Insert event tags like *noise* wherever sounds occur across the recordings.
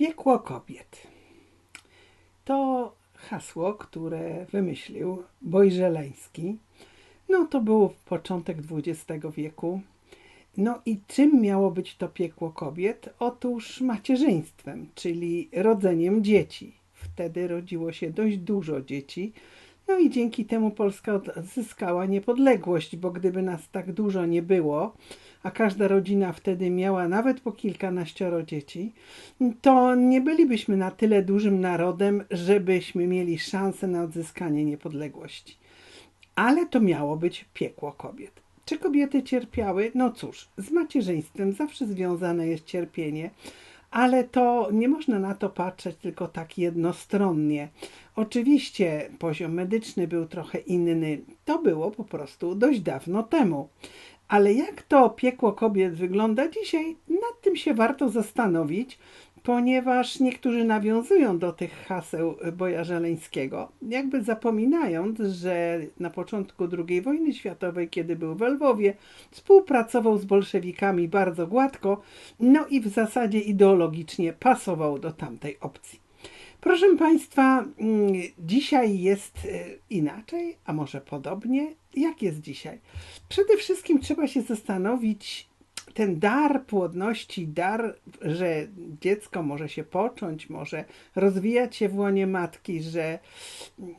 Piekło kobiet. To hasło, które wymyślił Bojżeleński. No to był początek XX wieku. No i czym miało być to piekło kobiet? Otóż macierzyństwem, czyli rodzeniem dzieci. Wtedy rodziło się dość dużo dzieci. No i dzięki temu Polska odzyskała niepodległość, bo gdyby nas tak dużo nie było, a każda rodzina wtedy miała nawet po kilkanaścioro dzieci, to nie bylibyśmy na tyle dużym narodem, żebyśmy mieli szansę na odzyskanie niepodległości. Ale to miało być piekło kobiet. Czy kobiety cierpiały? No cóż, z macierzyństwem zawsze związane jest cierpienie, ale to nie można na to patrzeć tylko tak jednostronnie. Oczywiście poziom medyczny był trochę inny, to było po prostu dość dawno temu. Ale jak to piekło kobiet wygląda dzisiaj, nad tym się warto zastanowić, ponieważ niektórzy nawiązują do tych haseł Boja Żeleńskiego, jakby zapominając, że na początku II wojny światowej, kiedy był w Lwowie, współpracował z bolszewikami bardzo gładko, no i w zasadzie ideologicznie pasował do tamtej opcji. Proszę Państwa, mm, dzisiaj jest e, inaczej, a może podobnie. Jak jest dzisiaj? Przede wszystkim trzeba się zastanowić, ten dar płodności, dar, że dziecko może się począć, może rozwijać się w łonie matki, że,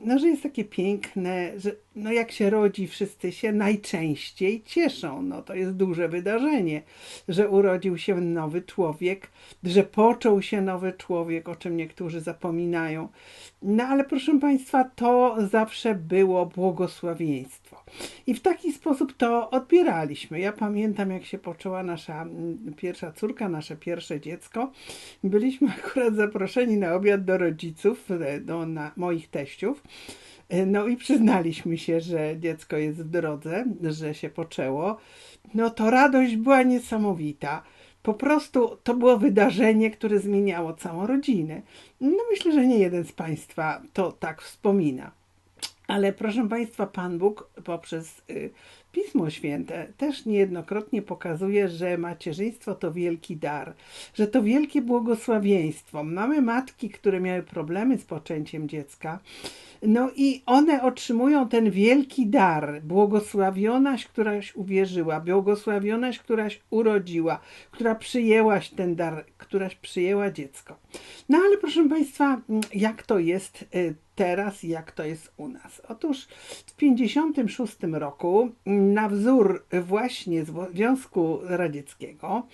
no, że jest takie piękne, że no, jak się rodzi, wszyscy się najczęściej cieszą. No, to jest duże wydarzenie, że urodził się nowy człowiek, że począł się nowy człowiek, o czym niektórzy zapominają. No ale proszę Państwa, to zawsze było błogosławieństwo. I w taki sposób to odbieraliśmy. Ja pamiętam, jak się poczęła nasza mm, pierwsza córka, nasze pierwsze dziecko. Byliśmy *laughs* akurat zaproszeni na obiad do rodziców, e, do na, moich teściów. E, no i przyznaliśmy się, że dziecko jest w drodze, że się poczęło. No to radość była niesamowita. Po prostu to było wydarzenie, które zmieniało całą rodzinę. No myślę, że nie jeden z Państwa to tak wspomina. Ale proszę Państwa, Pan Bóg poprzez y, Pismo Święte też niejednokrotnie pokazuje, że macierzyństwo to wielki dar, że to wielkie błogosławieństwo. Mamy matki, które miały problemy z poczęciem dziecka, no i one otrzymują ten wielki dar, błogosławionaś, któraś uwierzyła, błogosławionaś, któraś urodziła, która przyjęłaś ten dar, któraś przyjęła dziecko. No ale proszę Państwa, jak to jest y, teraz, jak to jest u nas? Otóż w 56 roku na wzór właśnie Związku Radzieckiego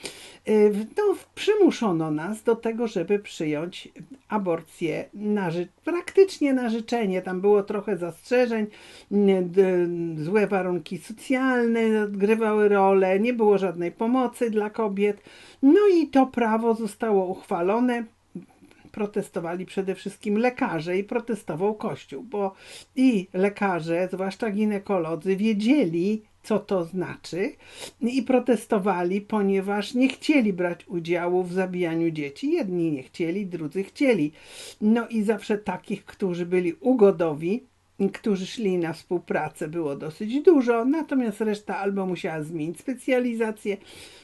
y, no, przymuszono nas do tego, żeby przyjąć aborcję na ży- praktycznie na życzenie. Tam było trochę zastrzeżeń, złe warunki socjalne odgrywały rolę, nie było żadnej pomocy dla kobiet. No i to prawo zostało uchwalone protestowali przede wszystkim lekarze i protestował Kościół, bo i lekarze, zwłaszcza ginekolodzy, wiedzieli, co to znaczy i protestowali, ponieważ nie chcieli brać udziału w zabijaniu dzieci. Jedni nie chcieli, drudzy chcieli. No i zawsze takich, którzy byli ugodowi, którzy szli na współpracę, było dosyć dużo, natomiast reszta albo musiała zmienić specjalizację,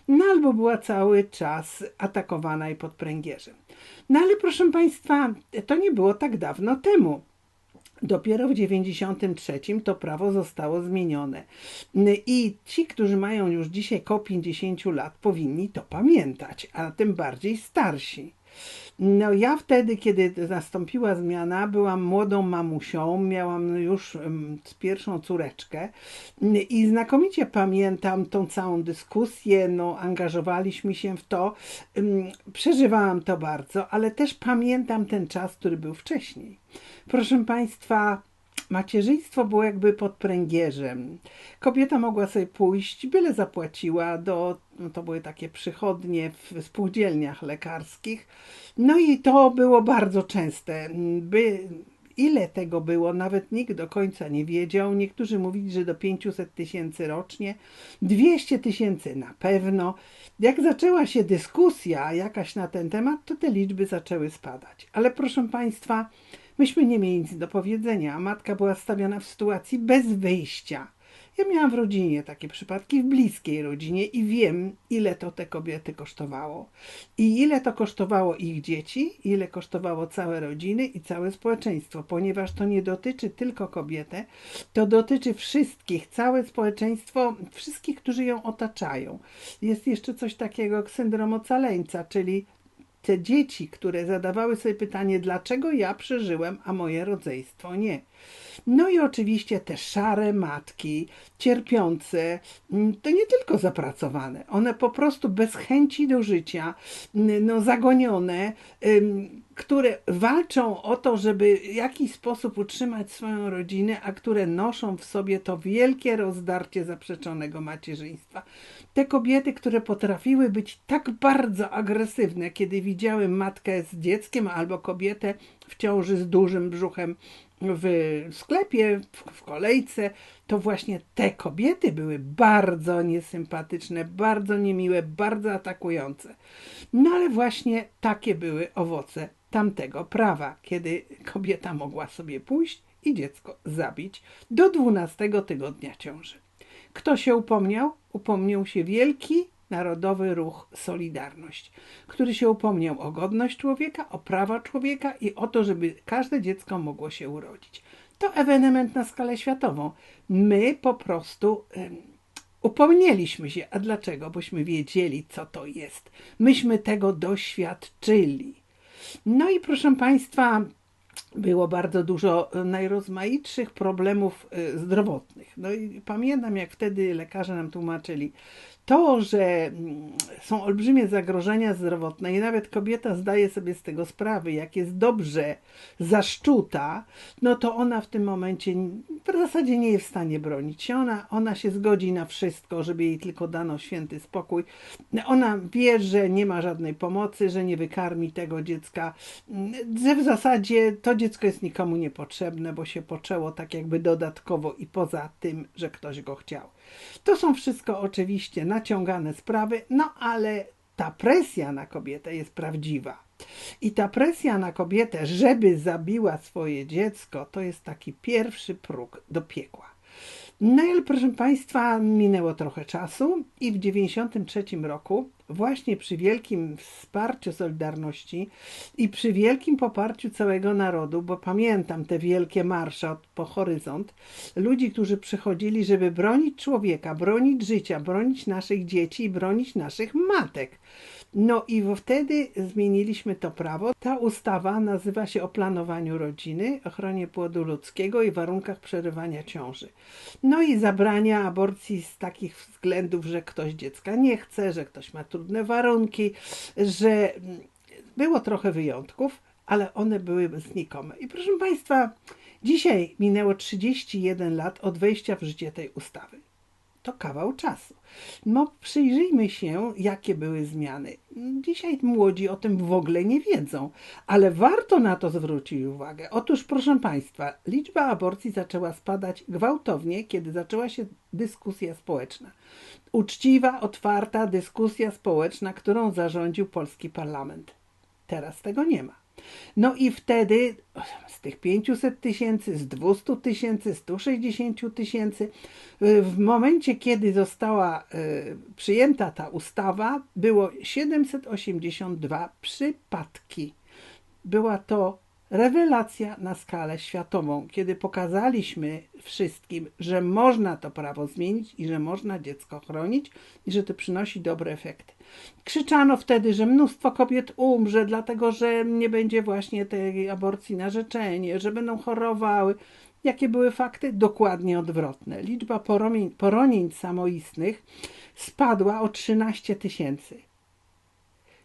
no albo była cały czas atakowana i pod pręgierzem. No ale proszę Państwa, to nie było tak dawno temu. Dopiero w 93 to prawo zostało zmienione. I ci, którzy mają już dzisiaj koło 50 lat, powinni to pamiętać, a tym bardziej starsi. No ja wtedy, kiedy nastąpiła zmiana, byłam młodą mamusią, miałam już pierwszą córeczkę i znakomicie pamiętam tą całą dyskusję, no angażowaliśmy się w to, przeżywałam to bardzo, ale też pamiętam ten czas, który był wcześniej. Proszę Państwa, macierzyństwo było jakby pod pręgierzem. Kobieta mogła sobie pójść, byle zapłaciła do, no to były takie przychodnie w spółdzielniach lekarskich. No i to było bardzo częste. By, ile tego było, nawet nikt do końca nie wiedział. Niektórzy mówili, że do 500 tysięcy rocznie, 200 tysięcy na pewno. Jak zaczęła się dyskusja jakaś na ten temat, to te liczby zaczęły spadać. Ale proszę Państwa, myśmy nie mieli nic do powiedzenia, a matka była stawiona w sytuacji bez wyjścia. Ja miałam w rodzinie takie przypadki, w bliskiej rodzinie i wiem, ile to te kobiety kosztowało. I ile to kosztowało ich dzieci, ile kosztowało całe rodziny i całe społeczeństwo, ponieważ to nie dotyczy tylko kobiety, to dotyczy wszystkich, całe społeczeństwo, wszystkich, którzy ją otaczają. Jest jeszcze coś takiego jak syndrom ocaleńca, czyli te dzieci, które zadawały sobie pytanie, dlaczego ja przeżyłem, a moje rodzeństwo nie. No i oczywiście te szare matki, cierpiące, mm, to nie tylko zapracowane, one po prostu bez chęci do życia, mm, no zagonione, które walczą o to, żeby w jakiś sposób utrzymać swoją rodzinę, a które noszą w sobie to wielkie rozdarcie zaprzeczonego macierzyństwa. Te kobiety, które potrafiły być tak bardzo agresywne, kiedy widziały matkę z dzieckiem albo kobietę w ciąży z dużym brzuchem w sklepie, w kolejce, to właśnie te kobiety były bardzo niesympatyczne, bardzo niemiłe, bardzo atakujące. No ale właśnie takie były owoce tamtego prawa, kiedy kobieta mogła sobie pójść i dziecko zabić do 12 tygodnia ciąży. Kto się upomniał? Upomniał się wielki Narodowy Ruch Solidarność, który się upomniał o godność człowieka, o prawa człowieka i o to, żeby każde dziecko mogło się urodzić. To ewenement na skalę światową. My po prostu upomnieliśmy się. A dlaczego? Bośmy wiedzieli, co to jest. Myśmy tego doświadczyli. No i proszę Państwa, było bardzo dużo najrozmaitszych problemów y, zdrowotnych. No i pamiętam, jak wtedy lekarze nam tłumaczyli, to, że mm, są olbrzymie zagrożenia zdrowotne i nawet kobieta zdaje sobie z tego sprawy, jak jest dobrze zaszczuta, no to ona w tym momencie w zasadzie nie jest w stanie bronić się. Ona, ona się zgodzi na wszystko, żeby jej tylko dano święty spokój. Ona wie, że nie ma żadnej pomocy, że nie wykarmi tego dziecka, że w zasadzie to dziecko jest nikomu niepotrzebne, bo się poczęło tak jakby dodatkowo i poza tym, że ktoś go chciał. To są wszystko oczywiście naciągane sprawy, no ale ta presja na kobietę jest prawdziwa. I ta presja na kobietę, żeby zabiła swoje dziecko, to jest taki pierwszy próg do piekła. No ale proszę Państwa, minęło trochę czasu i w 1993 roku, właśnie przy wielkim wsparciu Solidarności i przy wielkim poparciu całego narodu, bo pamiętam te wielkie marsze po horyzont, ludzi, którzy przychodzili, żeby bronić człowieka, bronić życia, bronić naszych dzieci i bronić naszych matek. No i wtedy zmieniliśmy to prawo. Ta ustawa nazywa się o planowaniu rodziny, ochronie płodu ludzkiego i warunkach przerywania ciąży. No i zabrania aborcji z takich względów, że ktoś dziecka nie chce, że ktoś ma trudne warunki, że było trochę wyjątków, ale one były znikome. I proszę Państwa, dzisiaj minęło 31 lat od wejścia w życie tej ustawy to kawał czasu. No, przyjrzyjmy się, jakie były zmiany. Dzisiaj młodzi o tym w ogóle nie wiedzą, ale warto na to zwrócić uwagę. Otóż, proszę Państwa, liczba aborcji zaczęła spadać gwałtownie, kiedy zaczęła się dyskusja społeczna. Uczciwa, otwarta dyskusja społeczna, którą zarządził polski parlament. Teraz tego nie ma. No i wtedy z tych 500 tysięcy, z 200 tysięcy, 160 tysięcy, w momencie, kiedy została y, przyjęta ta ustawa, było 782 przypadki. Była to rewelacja na skalę światową, kiedy pokazaliśmy wszystkim, że można to prawo zmienić i że można dziecko chronić i że to przynosi dobre efekty. Krzyczano wtedy, że mnóstwo kobiet umrze, dlatego że nie będzie właśnie tej aborcji na życzenie, że będą chorowały. Jakie były fakty? Dokładnie odwrotne. Liczba poronień, poronień samoistnych spadła o 13 tysięcy.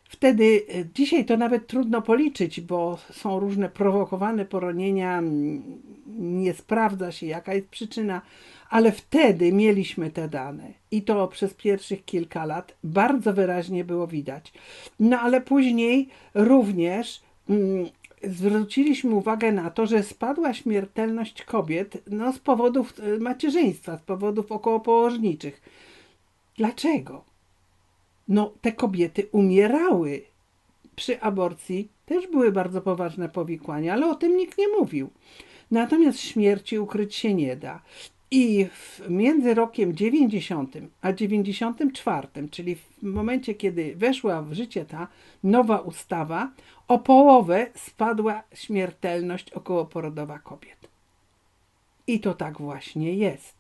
Wtedy, e, dzisiaj to nawet trudno policzyć, bo są różne prowokowane poronienia, nie sprawdza się jaka jest przyczyna, ale wtedy mieliśmy te dane i to przez pierwszych kilka lat bardzo wyraźnie było widać. No ale później również mm, zwróciliśmy uwagę na to, że spadła śmiertelność kobiet no, z powodów e, macierzyństwa, z powodów okołopołożniczych. Dlaczego? No te kobiety umierały. Przy aborcji też były bardzo poważne powikłania, ale o tym nikt nie mówił. Natomiast śmierci ukryć się nie da. I między rokiem 90 a 94, czyli w momencie, kiedy weszła w życie ta nowa ustawa, o połowę spadła śmiertelność okołoporodowa kobiet. I to tak właśnie jest.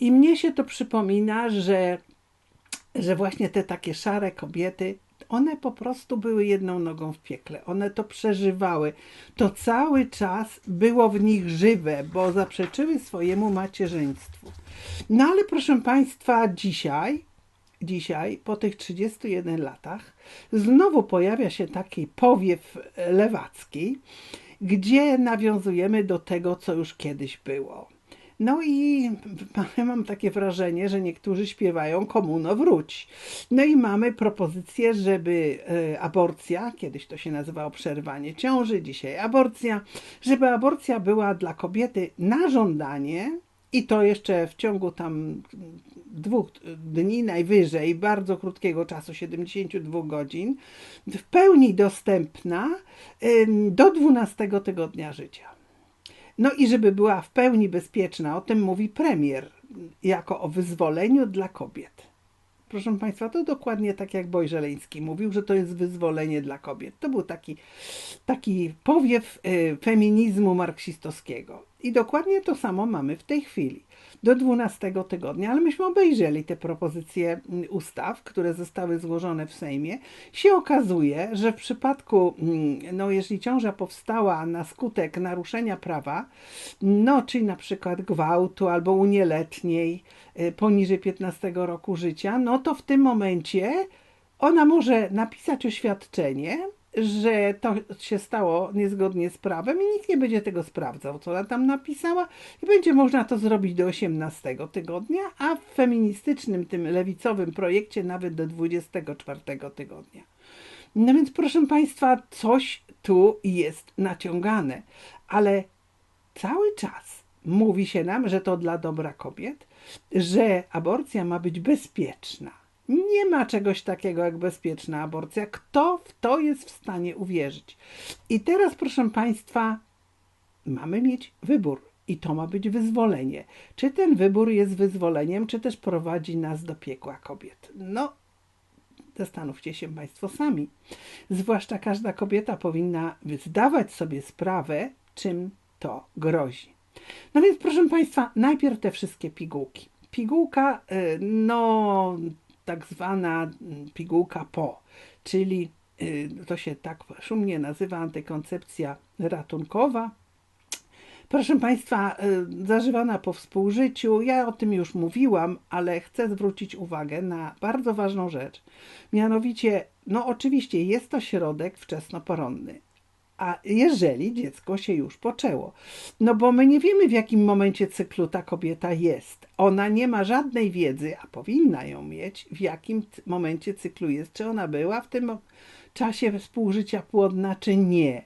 I mnie się to przypomina, że, że właśnie te takie szare kobiety one po prostu były jedną nogą w piekle. One to przeżywały. To cały czas było w nich żywe, bo zaprzeczyły swojemu macierzyństwu. No ale proszę Państwa, dzisiaj, dzisiaj, po tych 31 latach, znowu pojawia się taki powiew lewacki, gdzie nawiązujemy do tego, co już kiedyś było. No i mam takie wrażenie, że niektórzy śpiewają komuno wróć. No i mamy propozycję, żeby e, aborcja, kiedyś to się nazywało przerwanie ciąży, dzisiaj aborcja, żeby aborcja była dla kobiety na żądanie, i to jeszcze w ciągu tam dwóch dni najwyżej, bardzo krótkiego czasu, 72 godzin, w pełni dostępna do 12 tygodnia życia. No i żeby była w pełni bezpieczna, o tym mówi premier, jako o wyzwoleniu dla kobiet. Proszę Państwa, to dokładnie tak jak Bojżeleński mówił, że to jest wyzwolenie dla kobiet. To był taki, taki powiew y, feminizmu marksistowskiego. I dokładnie to samo mamy w tej chwili do 12 tygodnia, ale myśmy obejrzeli te propozycje mm, ustaw, które zostały złożone w Sejmie. Się okazuje, że w przypadku, mm, no jeżeli ciąża powstała na skutek naruszenia prawa, no czyli na przykład gwałtu albo u nieletniej y, poniżej 15 roku życia, no to w tym momencie ona może napisać oświadczenie, że to się stało niezgodnie z prawem i nikt nie będzie tego sprawdzał, co ona tam napisała i będzie można to zrobić do 18 tygodnia, a w feministycznym, tym lewicowym projekcie nawet do 24 tygodnia. No więc proszę Państwa, coś tu jest naciągane, ale cały czas mówi się nam, że to dla dobra kobiet, że aborcja ma być bezpieczna nie ma czegoś takiego jak bezpieczna aborcja. Kto w to jest w stanie uwierzyć? I teraz, proszę Państwa, mamy mieć wybór. I to ma być wyzwolenie. Czy ten wybór jest wyzwoleniem, czy też prowadzi nas do piekła kobiet? No, zastanówcie się Państwo sami. Zwłaszcza każda kobieta powinna zdawać sobie sprawę, czym to grozi. No więc, proszę Państwa, najpierw te wszystkie pigułki. Pigułka, y, no, tak zwana mm, pigułka PO, czyli y, to się tak szumnie nazywa antykoncepcja ratunkowa. Proszę Państwa, y, zażywana po współżyciu, ja o tym już mówiłam, ale chcę zwrócić uwagę na bardzo ważną rzecz. Mianowicie, no oczywiście jest to środek wczesnoporonny, a jeżeli dziecko się już poczęło. No bo my nie wiemy, w jakim momencie cyklu ta kobieta jest. Ona nie ma żadnej wiedzy, a powinna ją mieć, w jakim momencie cyklu jest. Czy ona była w tym czasie współżycia płodna, czy nie.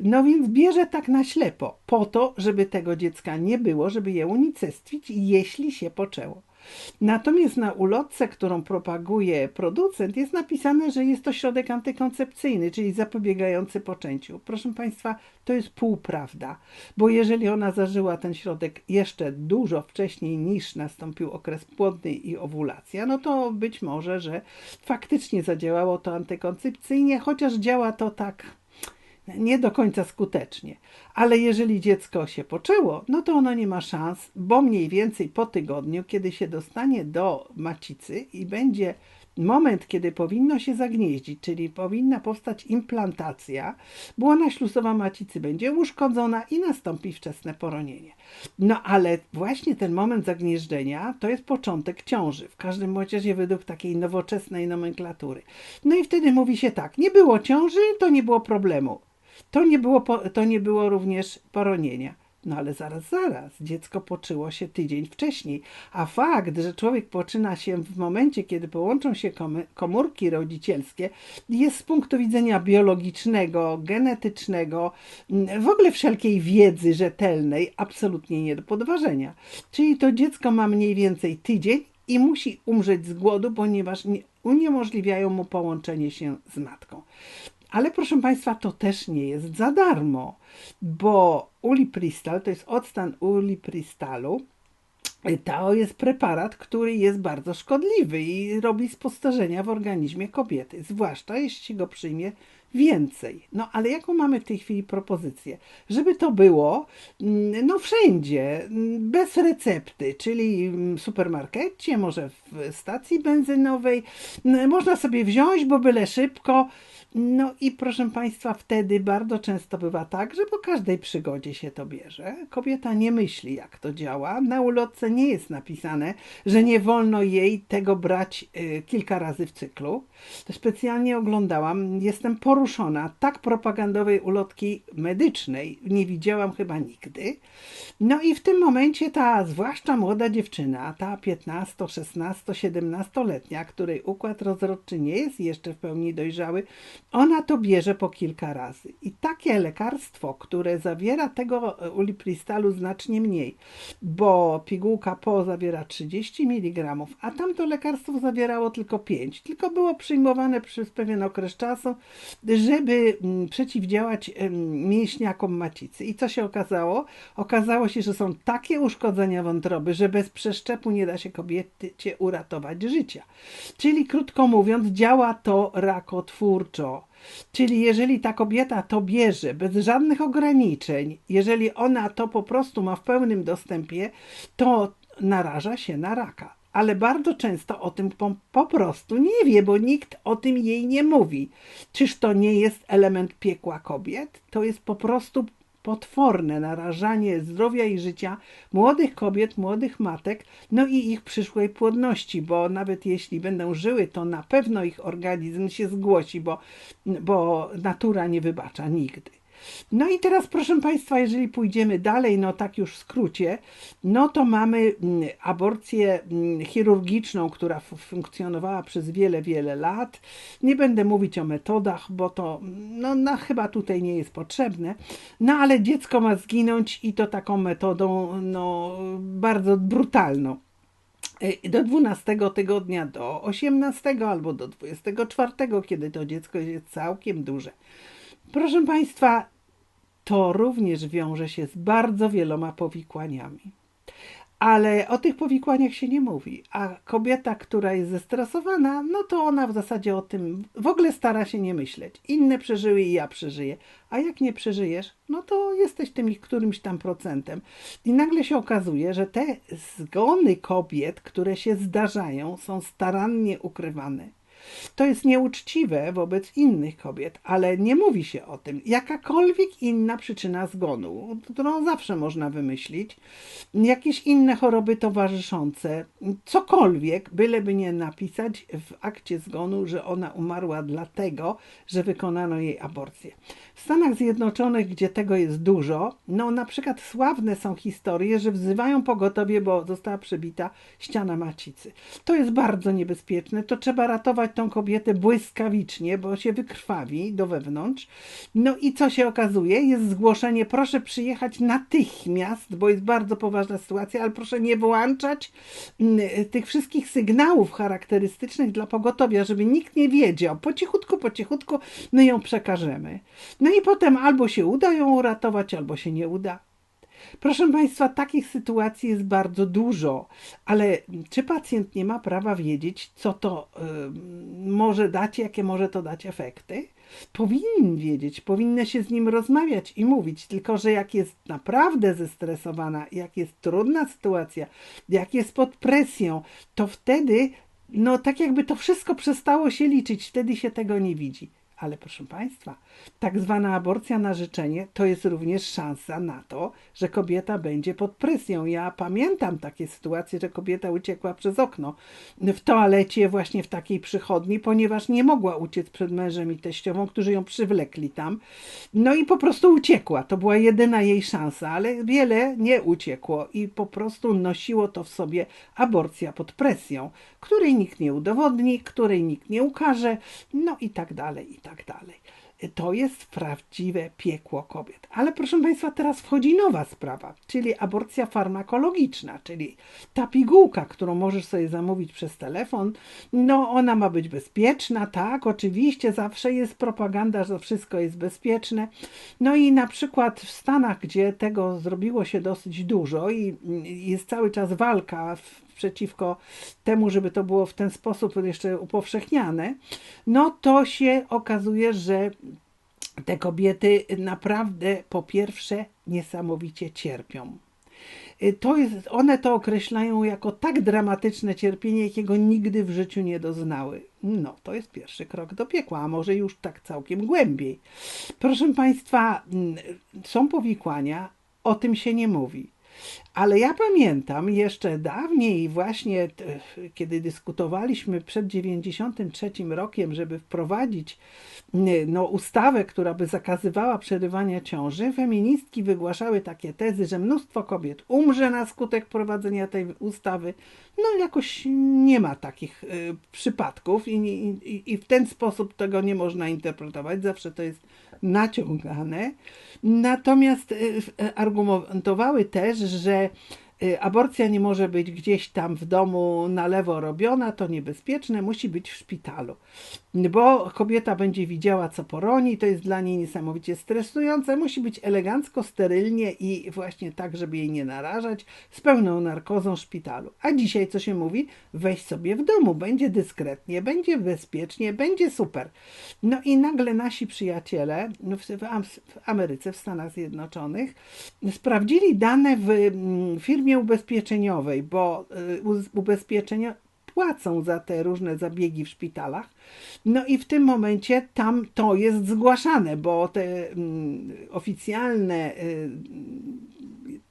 No więc bierze tak na ślepo, po to, żeby tego dziecka nie było, żeby je unicestwić, jeśli się poczęło. Natomiast na ulotce, którą propaguje producent, jest napisane, że jest to środek antykoncepcyjny, czyli zapobiegający poczęciu. Proszę Państwa, to jest półprawda, bo jeżeli ona zażyła ten środek jeszcze dużo wcześniej niż nastąpił okres płodny i owulacja, no to być może, że faktycznie zadziałało to antykoncepcyjnie, chociaż działa to tak nie do końca skutecznie. Ale jeżeli dziecko się poczęło, no to ono nie ma szans, bo mniej więcej po tygodniu, kiedy się dostanie do macicy i będzie moment, kiedy powinno się zagnieździć, czyli powinna powstać implantacja, błona śluzowa macicy będzie uszkodzona i nastąpi wczesne poronienie. No ale właśnie ten moment zagnieżdżenia to jest początek ciąży, w każdym razie według takiej nowoczesnej nomenklatury. No i wtedy mówi się tak, nie było ciąży, to nie było problemu. To nie było, to nie było również poronienia. No ale zaraz, zaraz, dziecko poczyło się tydzień wcześniej, a fakt, że człowiek poczyna się w momencie, kiedy połączą się komórki rodzicielskie, jest z punktu widzenia biologicznego, genetycznego, w ogóle wszelkiej wiedzy rzetelnej, absolutnie nie do podważenia. Czyli to dziecko ma mniej więcej tydzień i musi umrzeć z głodu, ponieważ uniemożliwiają mu połączenie się z matką. Ale proszę Państwa, to też nie jest za darmo, bo ulipristal to jest odstan ulipristalu, to jest preparat, który jest bardzo szkodliwy i robi spostarzenia w organizmie kobiety, zwłaszcza jeśli go przyjmie więcej. No ale jaką mamy w tej chwili propozycję? Żeby to było mm, no wszędzie, mm, bez recepty, czyli w supermarkecie, może w stacji benzynowej. Można sobie wziąć, bo byle szybko. No i proszę Państwa, wtedy bardzo często bywa tak, że po każdej przygodzie się to bierze. Kobieta nie myśli, jak to działa. Na ulotce nie jest napisane, że nie wolno jej tego brać y, kilka razy w cyklu. Specjalnie oglądałam. Jestem poruszona. Tak propagandowej ulotki medycznej nie widziałam chyba nigdy. No i w tym momencie ta, zwłaszcza młoda dziewczyna, ta 15, 16, 17-letnia, której układ rozrodczy nie jest jeszcze w pełni dojrzały, ona to bierze po kilka razy. I takie lekarstwo, które zawiera tego ulipristalu znacznie mniej, bo pigułka po zawiera 30 mg, a tamto lekarstwo zawierało tylko 5, tylko było przyjmowane przez pewien okres czasu, żeby mm, przeciwdziałać mięśniakom macicy. I co się okazało? Okazało się, że są takie uszkodzenia wątroby, że bez przeszczepu nie da się kobiecie uratować życia. Czyli krótko mówiąc, działa to rakotwórczo. Czyli jeżeli ta kobieta to bierze bez żadnych ograniczeń, jeżeli ona to po prostu ma w pełnym dostępie, to naraża się na raka. Ale bardzo często o tym po, po prostu nie wie, bo nikt o tym jej nie mówi. Czyż to nie jest element piekła kobiet? To jest po prostu potworne narażanie zdrowia i życia młodych kobiet, młodych matek, no i ich przyszłej płodności, bo nawet jeśli będą żyły, to na pewno ich organizm się zgłosi, bo, bo natura nie wybacza nigdy. No i teraz, proszę Państwa, jeżeli pójdziemy dalej, no tak już w skrócie, no to mamy mm, aborcję mm, chirurgiczną, która funkcjonowała przez wiele, wiele lat. Nie będę mówić o metodach, bo to no, no, chyba tutaj nie jest potrzebne. No ale dziecko ma zginąć i to taką metodą no, bardzo brutalną e, do 12 tygodnia, do 18 albo do 24, kiedy to dziecko jest całkiem duże. Proszę Państwa, to również wiąże się z bardzo wieloma powikłaniami. Ale o tych powikłaniach się nie mówi. A kobieta, która jest zestresowana, no to ona w zasadzie o tym w ogóle stara się nie myśleć. Inne przeżyły i ja przeżyję. A jak nie przeżyjesz, no to jesteś tym którymś tam procentem. I nagle się okazuje, że te zgony kobiet, które się zdarzają, są starannie ukrywane to jest nieuczciwe wobec innych kobiet, ale nie mówi się o tym. Jakakolwiek inna przyczyna zgonu, którą zawsze można wymyślić, jakieś inne choroby towarzyszące, cokolwiek, byleby nie napisać w akcie zgonu, że ona umarła dlatego, że wykonano jej aborcję. W Stanach Zjednoczonych, gdzie tego jest dużo, no na przykład sławne są historie, że wzywają pogotowie, bo została przebita ściana macicy. To jest bardzo niebezpieczne, to trzeba ratować tą kobietę błyskawicznie, bo się wykrwawi do wewnątrz. No i co się okazuje? Jest zgłoszenie, proszę przyjechać natychmiast, bo jest bardzo poważna sytuacja, ale proszę nie włączać mm, tych wszystkich sygnałów charakterystycznych dla pogotowia, żeby nikt nie wiedział. Po cichutku, po cichutku my ją przekażemy. No i potem albo się uda ją uratować, albo się nie uda. Proszę Państwa, takich sytuacji jest bardzo dużo, ale czy pacjent nie ma prawa wiedzieć, co to y, może dać, jakie może to dać efekty? Powinien wiedzieć, powinny się z nim rozmawiać i mówić, tylko że jak jest naprawdę zestresowana, jak jest trudna sytuacja, jak jest pod presją, to wtedy, no tak jakby to wszystko przestało się liczyć, wtedy się tego nie widzi. Ale proszę Państwa, tak zwana aborcja na życzenie to jest również szansa na to, że kobieta będzie pod presją. Ja pamiętam takie sytuacje, że kobieta uciekła przez okno w toalecie, właśnie w takiej przychodni, ponieważ nie mogła uciec przed mężem i teściową, którzy ją przywlekli tam. No i po prostu uciekła. To była jedyna jej szansa, ale wiele nie uciekło i po prostu nosiło to w sobie aborcja pod presją, której nikt nie udowodni, której nikt nie ukaże, no i tak dalej, i tak dalej. to jest prawdziwe piekło kobiet. Ale proszę Państwa, teraz wchodzi nowa sprawa, czyli aborcja farmakologiczna, czyli ta pigułka, którą możesz sobie zamówić przez telefon, no ona ma być bezpieczna, tak, oczywiście zawsze jest propaganda, że wszystko jest bezpieczne. No i na przykład w Stanach, gdzie tego zrobiło się dosyć dużo i jest cały czas walka przeciwko temu, żeby to było w ten sposób jeszcze upowszechniane, no to się okazuje, że te kobiety naprawdę po pierwsze niesamowicie cierpią. To jest, one to określają jako tak dramatyczne cierpienie, jakiego nigdy w życiu nie doznały. No, to jest pierwszy krok do piekła, a może już tak całkiem głębiej. Proszę Państwa, są powikłania, o tym się nie mówi. Ale ja pamiętam jeszcze dawniej, właśnie kiedy dyskutowaliśmy przed 93 rokiem, żeby wprowadzić no, ustawę, która by zakazywała przerywania ciąży, feministki wygłaszały takie tezy, że mnóstwo kobiet umrze na skutek prowadzenia tej ustawy. No jakoś nie ma takich y, przypadków i, i, i w ten sposób tego nie można interpretować. Zawsze to jest naciągane. Natomiast y, argumentowały też, że Y, aborcja nie może być gdzieś tam w domu na lewo robiona, to niebezpieczne, musi być w szpitalu. Bo kobieta będzie widziała, co poroni, to jest dla niej niesamowicie stresujące, musi być elegancko, sterylnie i właśnie tak, żeby jej nie narażać, z pełną narkozą w szpitalu. A dzisiaj co się mówi? Weź sobie w domu, będzie dyskretnie, będzie bezpiecznie, będzie super. No i nagle nasi przyjaciele w Ameryce, w Stanach Zjednoczonych sprawdzili dane w mm, firmie firmie ubezpieczeniowej, bo y, ubezpieczenia płacą za te różne zabiegi w szpitalach. No i w tym momencie tam to jest zgłaszane, bo te mm, oficjalne y,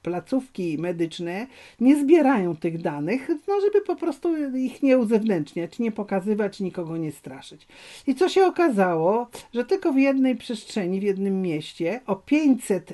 placówki medyczne nie zbierają tych danych, no żeby po prostu ich nie uzewnętrzniać, nie pokazywać, nikogo nie straszyć. I co się okazało, że tylko w jednej przestrzeni, w jednym mieście o 500%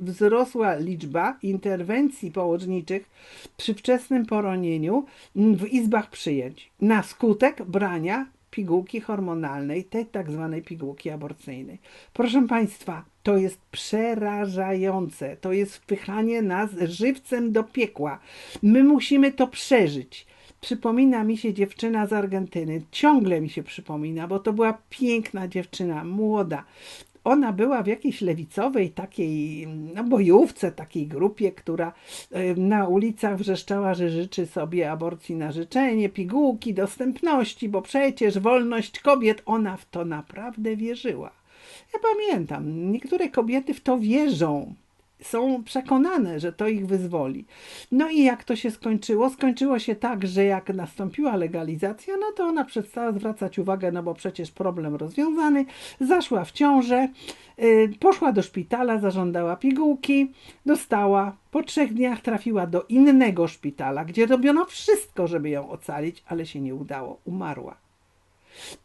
wzrosła liczba interwencji położniczych przy wczesnym poronieniu w izbach przyjęć na skutek brania pigułki hormonalnej, tej tak zwanej pigułki aborcyjnej. Proszę Państwa, to jest przerażające. To jest wpychanie nas żywcem do piekła. My musimy to przeżyć. Przypomina mi się dziewczyna z Argentyny. Ciągle mi się przypomina, bo to była piękna dziewczyna, młoda ona była w jakiejś lewicowej takiej no, bojówce, takiej grupie, która na ulicach wrzeszczała, że życzy sobie aborcji na życzenie, pigułki, dostępności, bo przecież wolność kobiet, ona w to naprawdę wierzyła. Ja pamiętam, niektóre kobiety w to wierzą są przekonane, że to ich wyzwoli. No i jak to się skończyło? Skończyło się tak, że jak nastąpiła legalizacja, no to ona przestała zwracać uwagę, no bo przecież problem rozwiązany, zaszła w ciążę, yy, poszła do szpitala, zażądała pigułki, dostała. Po trzech dniach trafiła do innego szpitala, gdzie robiono wszystko, żeby ją ocalić, ale się nie udało. Umarła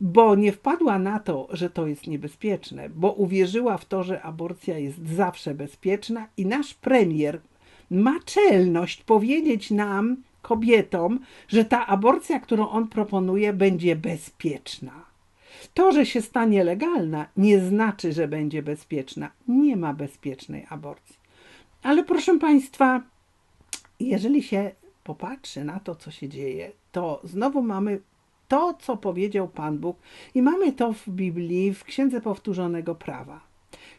bo nie wpadła na to, że to jest niebezpieczne, bo uwierzyła w to, że aborcja jest zawsze bezpieczna i nasz premier ma czelność powiedzieć nam, kobietom, że ta aborcja, którą on proponuje, będzie bezpieczna. To, że się stanie legalna, nie znaczy, że będzie bezpieczna. Nie ma bezpiecznej aborcji. Ale proszę Państwa, jeżeli się popatrzy na to, co się dzieje, to znowu mamy to, co powiedział Pan Bóg, i mamy to w Biblii, w Księdze Powtórzonego Prawa.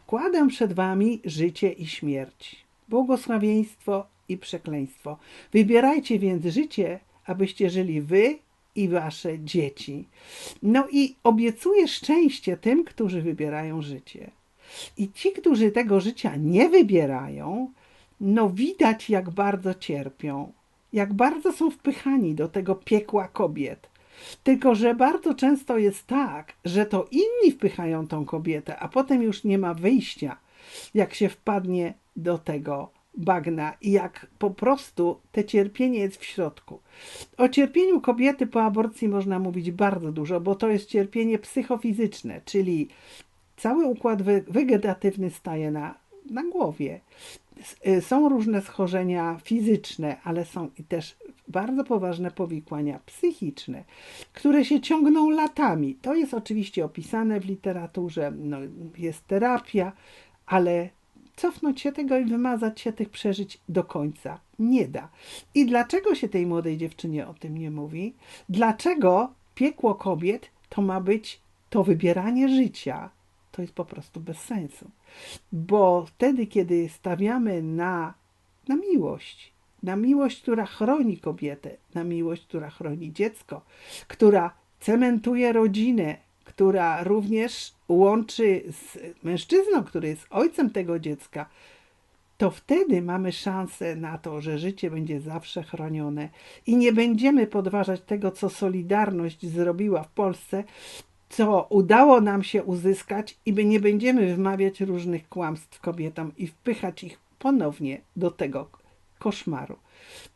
Kładę przed Wami życie i śmierć, błogosławieństwo i przekleństwo. Wybierajcie więc życie, abyście żyli Wy i Wasze dzieci. No i obiecuję szczęście tym, którzy wybierają życie. I ci, którzy tego życia nie wybierają, no widać, jak bardzo cierpią, jak bardzo są wpychani do tego piekła kobiet. Tylko, że bardzo często jest tak, że to inni wpychają tą kobietę, a potem już nie ma wyjścia, jak się wpadnie do tego bagna i jak po prostu te cierpienie jest w środku. O cierpieniu kobiety po aborcji można mówić bardzo dużo, bo to jest cierpienie psychofizyczne, czyli cały układ wegetatywny staje na, na głowie. Y, są różne schorzenia fizyczne, ale są i też bardzo poważne powikłania psychiczne, które się ciągną latami. To jest oczywiście opisane w literaturze, no, jest terapia, ale cofnąć się tego i wymazać się tych przeżyć do końca nie da. I dlaczego się tej młodej dziewczynie o tym nie mówi? Dlaczego piekło kobiet to ma być to wybieranie życia? To jest po prostu bez sensu. Bo wtedy, kiedy stawiamy na, na miłość, na miłość, która chroni kobietę, na miłość, która chroni dziecko, która cementuje rodzinę, która również łączy z mężczyzną, który jest ojcem tego dziecka, to wtedy mamy szansę na to, że życie będzie zawsze chronione i nie będziemy podważać tego, co Solidarność zrobiła w Polsce, co udało nam się uzyskać i nie będziemy wmawiać różnych kłamstw kobietom i wpychać ich ponownie do tego koszmaru.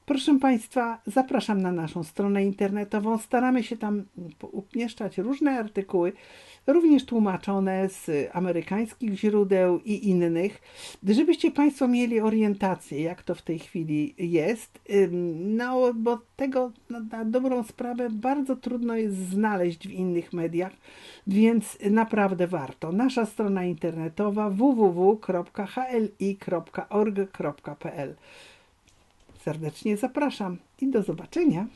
Proszę Państwa, zapraszam na naszą stronę internetową. Staramy się tam umieszczać różne artykuły, również tłumaczone z amerykańskich źródeł i innych, żebyście Państwo mieli orientację, jak to w tej chwili jest. No, bo tego na dobrą sprawę bardzo trudno jest znaleźć w innych mediach, więc naprawdę warto. Nasza strona internetowa www.hli.org.pl Serdecznie zapraszam i do zobaczenia.